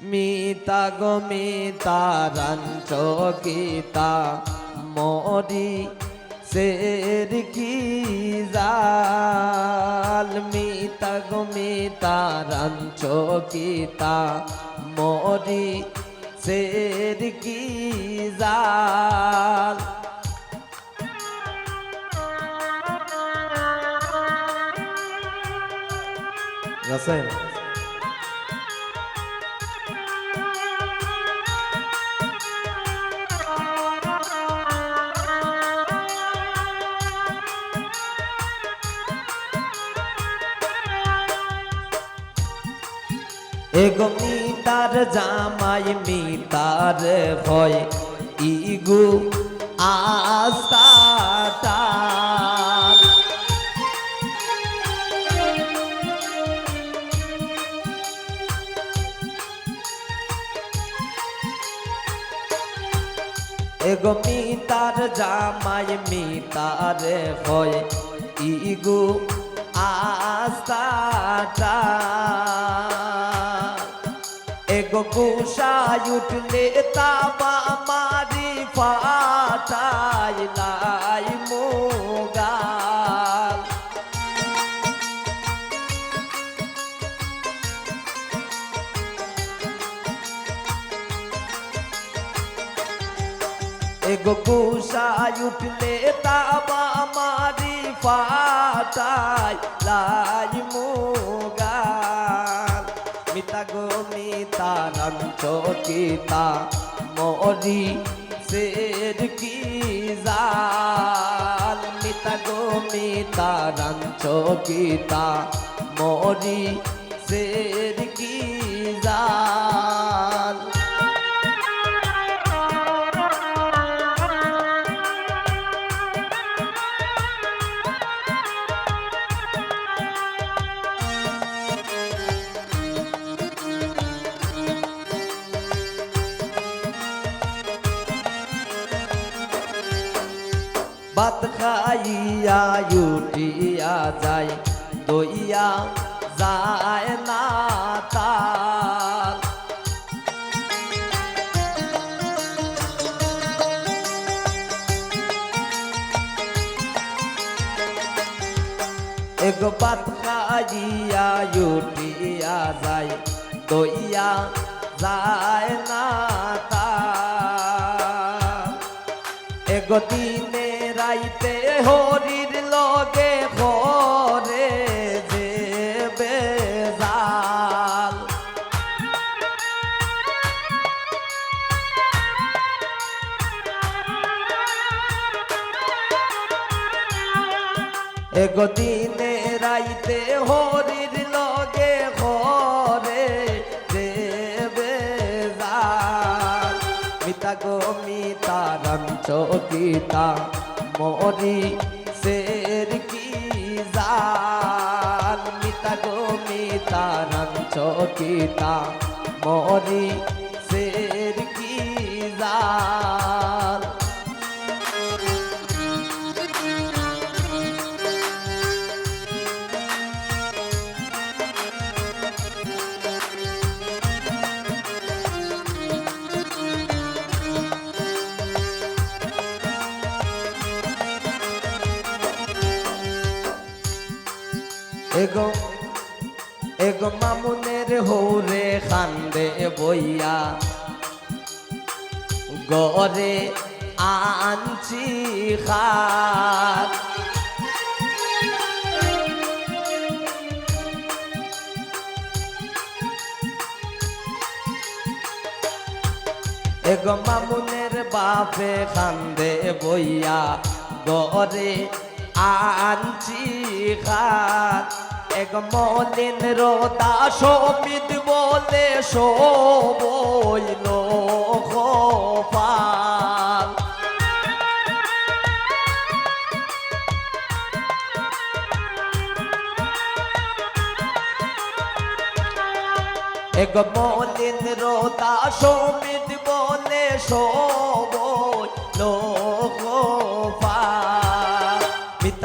মিতা গো মিতা রাঞ্চ গীতা মরি সের কি জাল? মিতা গো মিতা রাঞ্চ গীতা মরি সের কি জাল? রসায়ন এগো মিতার জামাই মিতার ভয় ইগু আস্তাটা এগো মিতার জামাই মিতার ভয় ইগু আস্তাটা কুষায় উঠলে তাবা মারি ফাটাই লাই মুগাল এগো কুষায় উঠলে তাবা মারি ফাটাই লাই মুগাল মিতা গো মিতা রাঞ্চ কিতা মরি শের কি জাল? মিতা গো কিতা মরি সের ভাত খাইয়া উঠিয়া যায় দইয়া যায় না তাল এক ভাত খাইয়া উঠিয়া যায় দইয়া যায় না তাল একদিনে রাইতে হরির লগে ঘরে যে বেজাল একদিনে রাইতে হরির লগে ঘরে যে বেজাল মিতা গো মিতা রাঞ্চ গীতা মরি সের কি জাল মিতা গো মিতা গীতা মরি সের এগো এগো মামুনের হৌরে খান্দে বইয়া। গরে আনছি খাত এগো মামুনের বাপে খান্দে বইয়া গরে আনছি খাত এক মলিন রোদা সমিত বলে শোবইল পাল এক মলিন রোদা সমিত বলে মিতা